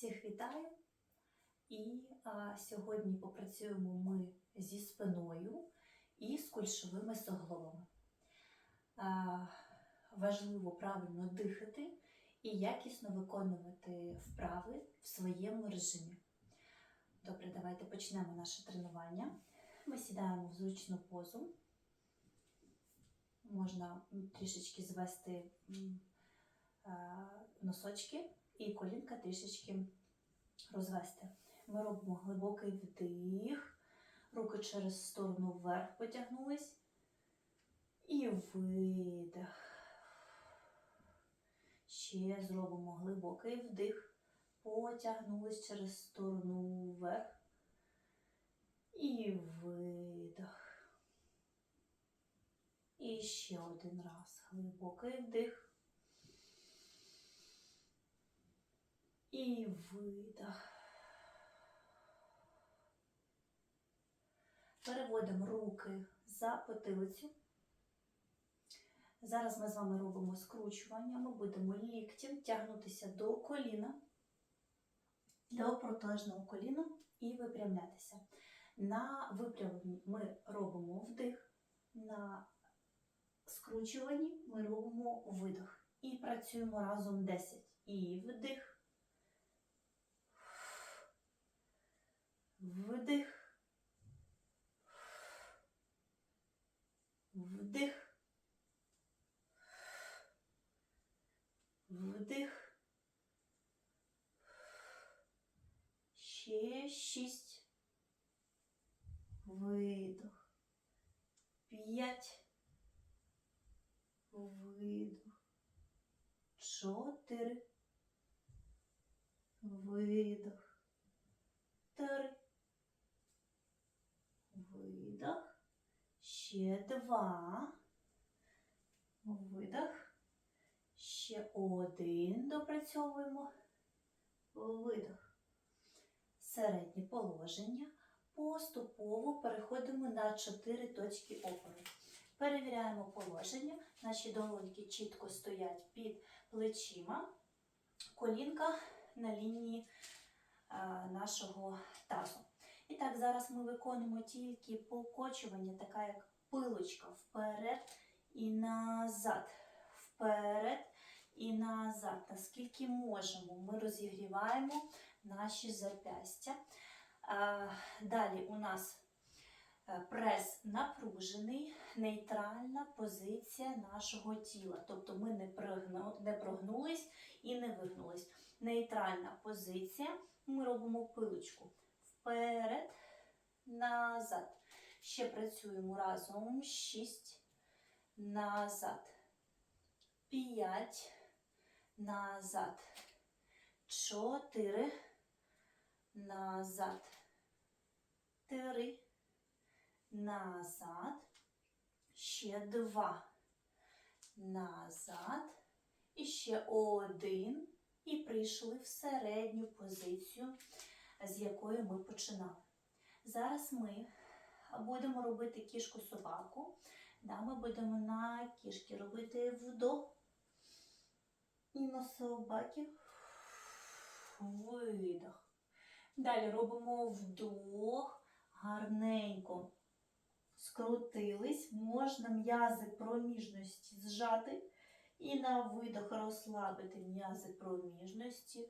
Всіх вітаю! І а, сьогодні попрацюємо ми зі спиною і з кульшовими суглобами. А, важливо правильно дихати і якісно виконувати вправи в своєму режимі. Добре, давайте почнемо наше тренування. Ми сідаємо в зручну позу. Можна трішечки звести носочки і колінка трішечки розвести. Ми робимо глибокий вдих, руки через сторону вверх потягнулись. І видих. Ще зробимо глибокий вдих, потягнулись через сторону вверх. І видих. І ще один раз. Глибокий вдих. І видих. Переводимо руки за потилицю. Зараз ми з вами робимо скручування. Ми будемо ліктем тягнутися до коліна, до протилежного коліна і випрямлятися. На випрямленні ми робимо вдих, на скручуванні ми робимо видих. І працюємо разом 10. І вдих. Вдих. Вдих. Вдих. Ще шість. Видох. П'ять. Видох. Чотири. Видох. Три. Видох. Ще два. Видох. Ще один. Допрацьовуємо. Видох. Середнє положення. Поступово переходимо на 4 точки опору. Перевіряємо положення. Наші долоньки чітко стоять під плечима. Колінка на лінії а, нашого тазу. І так, зараз ми виконуємо тільки покочування, така як пилочка вперед і назад. Вперед і назад. Наскільки можемо, ми розігріваємо наші запястя. Далі у нас е, прес напружений, нейтральна позиція нашого тіла. Тобто ми не, пригну, не прогнулись і не вигнулись. Нейтральна позиція. Ми робимо пилочку вперед, назад. Ще працюємо разом. Шість, назад. П'ять, назад. Чотири, назад. Три, назад. Ще два. Назад. І ще один. І прийшли в середню позицію з якої ми починали. Зараз ми будемо робити кішку собаку. Да, ми будемо на кішки робити вдох. І на собаки видох. Далі робимо вдох, гарненько. Скрутились, можна м'язи проміжності зжати. І на видох розслабити м'язи проміжності,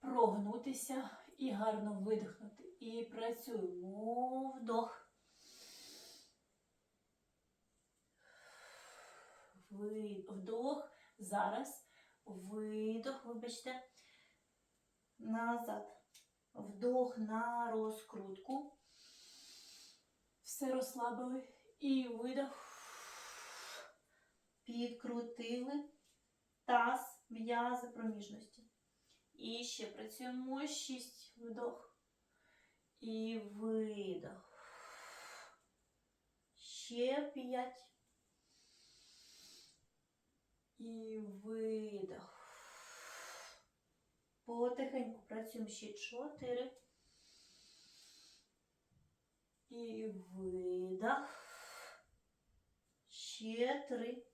прогнутися і гарно видихнути. І працюємо вдох. Вдох. Зараз. Видох, вибачте. Назад. Вдох на розкрутку. Все розслабили. І видох. Підкрутили. Таз, м'язи проміжності. І ще працюємо шість вдох. І видох. Ще п'ять. І видох. Потихеньку працюємо ще чотири. І видох. Ще три.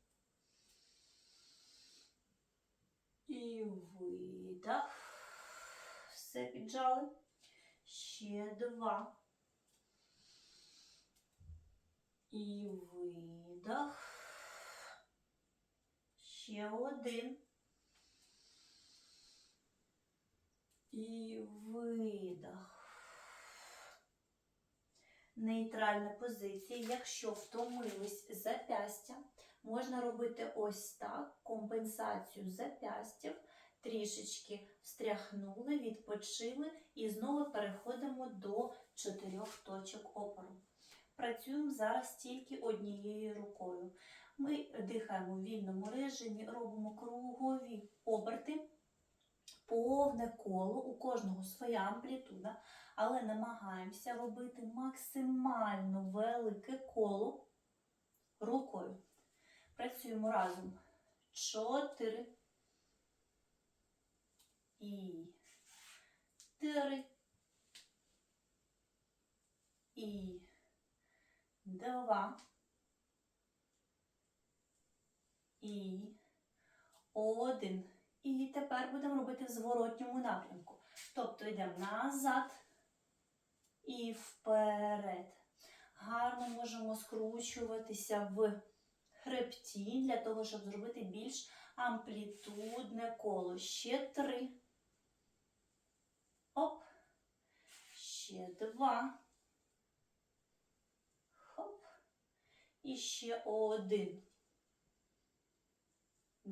І видох. все піджали. Ще два. І видох. Ще один. І видох. Нейтральна позиція. Якщо втомились запястя, можна робити ось так компенсацію запястів. Трішечки встряхнули, відпочили і знову переходимо до чотирьох точок опору. Працюємо зараз тільки однією рукою. Ми дихаємо в вільному режимі, робимо кругові оберти, повне коло, у кожного своя амплітуда, але намагаємося робити максимально велике коло рукою. Працюємо разом. Чотири. І три. І два. І один. І тепер будемо робити в зворотньому напрямку. Тобто йдемо назад і вперед. Гарно можемо скручуватися в хребті для того, щоб зробити більш амплітудне коло. Ще три. Оп. Ще два. Хоп. І ще один.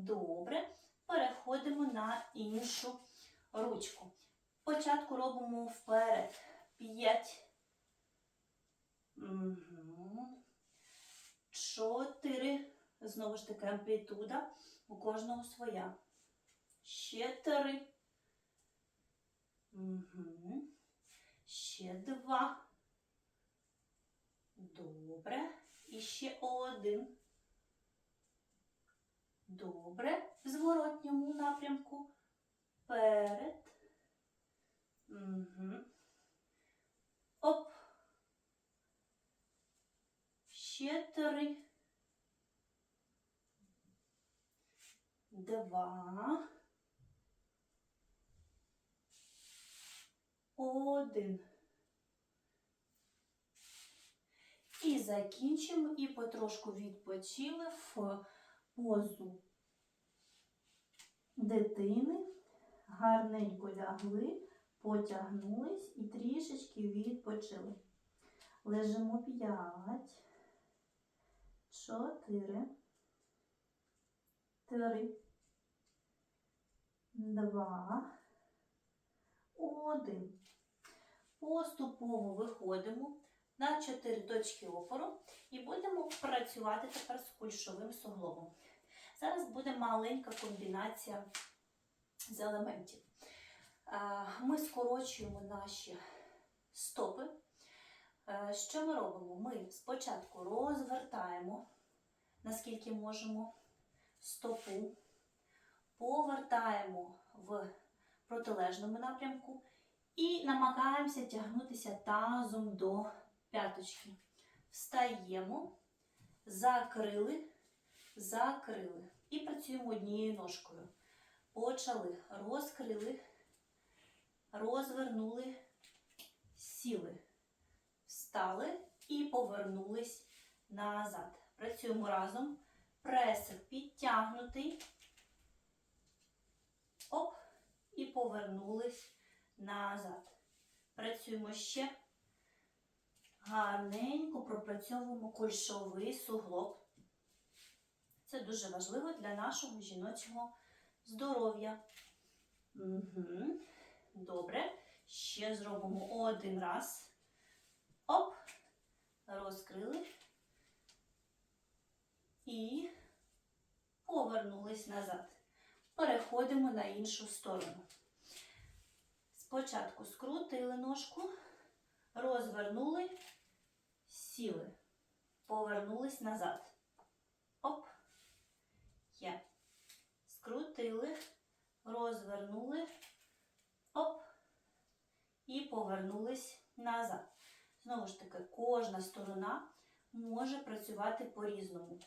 Добре. Переходимо на іншу ручку. Спочатку робимо вперед. П'ять. Чотири. Знову ж таки амплітуда. У кожного своя. Ще три. Ще два. Добре. І ще один. Добре. В зворотньому напрямку. Перед. Угу. Оп. Ще три. Два. Один. І закінчимо і потрошку відпочили в позу дитини. Гарненько лягли, потягнулись і трішечки відпочили. Лежимо 5, 4, 3, 2, 1. Поступово виходимо на 4 точки опору і будемо працювати тепер з кульшовим суглобом. Зараз буде маленька комбінація з елементів. Е, Ми скорочуємо наші стопи. Е, Що ми робимо? Ми спочатку розвертаємо, наскільки можемо, стопу, повертаємо в протилежному напрямку і намагаємося тягнутися тазом до п'яточки. Встаємо, закрили, закрили. І працюємо однією ножкою. Почали, розкрили, розвернули, сіли, встали і повернулись назад. Працюємо разом. Пресик підтягнутий. Оп, і повернулись назад. Працюємо ще. Гарненько пропрацьовуємо кульшовий суглоб. Це дуже важливо для нашого жіночого здоров'я. Угу. Добре. Ще зробимо один раз. Оп. Розкрили. І повернулись назад. Переходимо на іншу сторону. Спочатку скрутили ножку, розвернули, сіли, повернулись назад. Є. Скрутили, розвернули, оп. І повернулись назад. Знову ж таки, кожна сторона може працювати по-різному.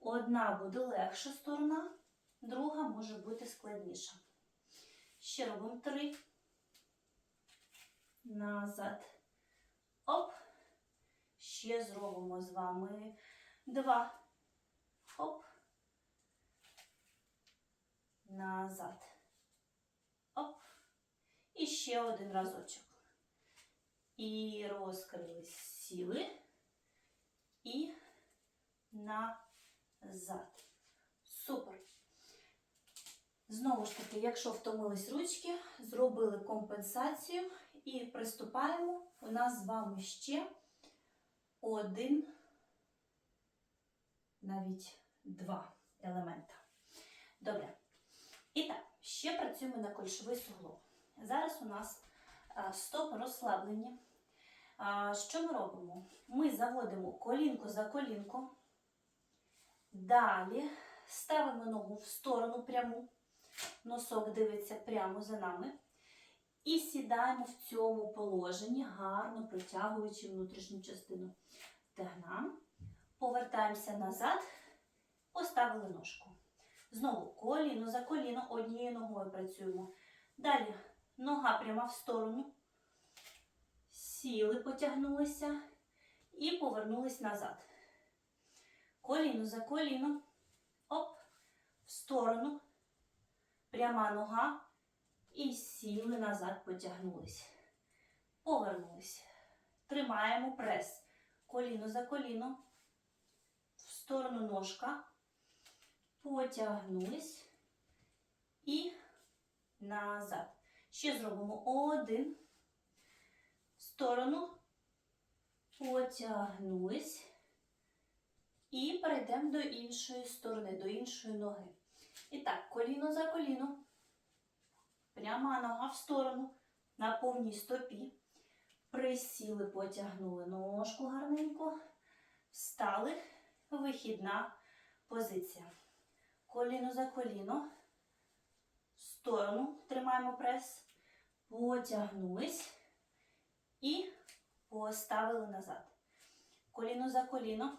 Одна буде легша сторона, друга може бути складніша. Ще робимо три. назад. Оп. Ще зробимо з вами два. Оп. Назад. Оп. І ще один разочок. І розкрились, сіли. І назад. Супер. Знову ж таки, якщо втомились ручки, зробили компенсацію і приступаємо. У нас з вами ще один, навіть два елемента. Добре. І так, ще працюємо на кольшовий суглоб. Зараз у нас а, стопи розслаблені. Що ми робимо? Ми заводимо колінко за колінко. Далі ставимо ногу в сторону пряму. Носок дивиться прямо за нами. І сідаємо в цьому положенні, гарно протягуючи внутрішню частину стегна. Повертаємося назад, поставили ножку. Знову коліно за коліно, однією ногою працюємо. Далі нога пряма в сторону. Сіли, потягнулися і повернулись назад. Коліно за коліно. Оп, в сторону. Пряма нога. І сіли назад, потягнулись. Повернулись. Тримаємо прес. Коліно за коліно. В сторону ножка. Потягнулись. І назад. Ще зробимо один. В сторону. Потягнулись. І перейдемо до іншої сторони, до іншої ноги. І так, коліно за коліно. Пряма нога в сторону. На повній стопі. Присіли, потягнули ножку гарненько. Встали. Вихідна позиція. Коліно за коліно. В сторону. Тримаємо прес. Потягнулись. І поставили назад. Коліно за коліно.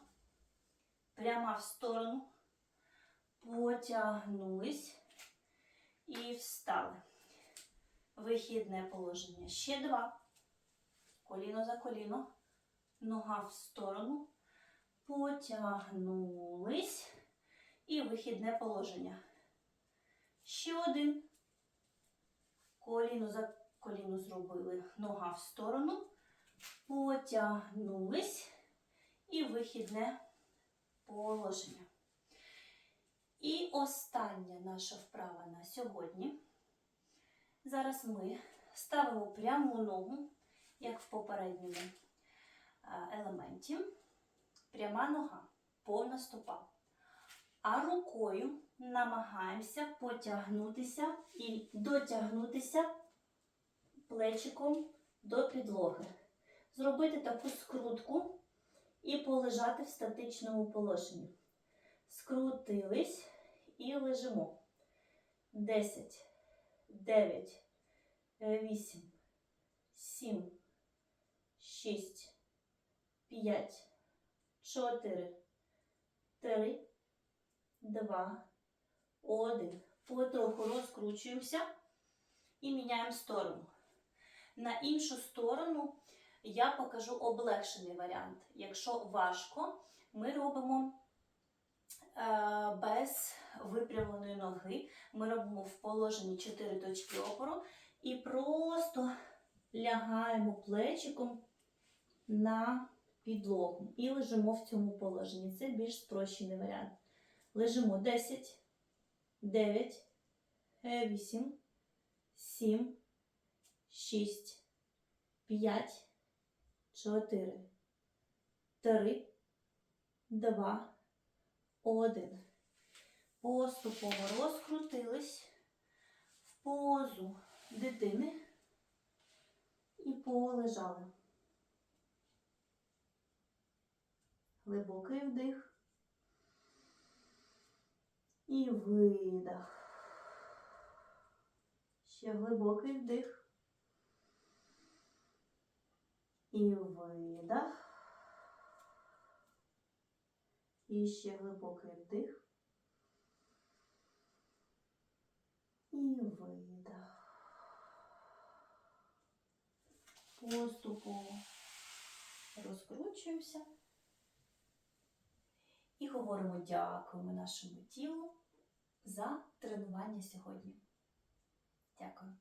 Пряма в сторону. Потягнулись. І встали. Вихідне положення. Ще два. Коліно за коліно. Нога в сторону. Потягнулись. І вихідне положення. Ще один. Коліно за коліно зробили. Нога в сторону. Потягнулись. І вихідне положення. І остання наша вправа на сьогодні. Зараз ми ставимо пряму ногу, як в попередньому елементі. Пряма нога, повна стопа. А рукою намагаємося потягнутися і дотягнутися плечиком до підлоги. Зробити таку скрутку і полежати в статичному положенні. Скрутились і лежимо. 10, 9, 8, 7, 6, 5, 4, 3, 2, 1. Потроху розкручуємося і міняємо сторону. На іншу сторону я покажу облегшений варіант. Якщо важко, ми робимо е, без випрямленої ноги. Ми робимо в положенні 4 точки опору і просто лягаємо плечиком на підлогу і лежимо в цьому положенні. Це більш спрощений варіант. Лежимо 10, 9, 8, 7, 6, 5, 4, 3, 2, 1. Поступово розкрутились в позу дитини і полежали. Глибокий вдих. І видих. Ще глибокий вдих. І видих. І ще глибокий вдих. І видих. поступово розкручуємося і говоримо дякуємо нашому тілу за тренування сьогодні. Дякую.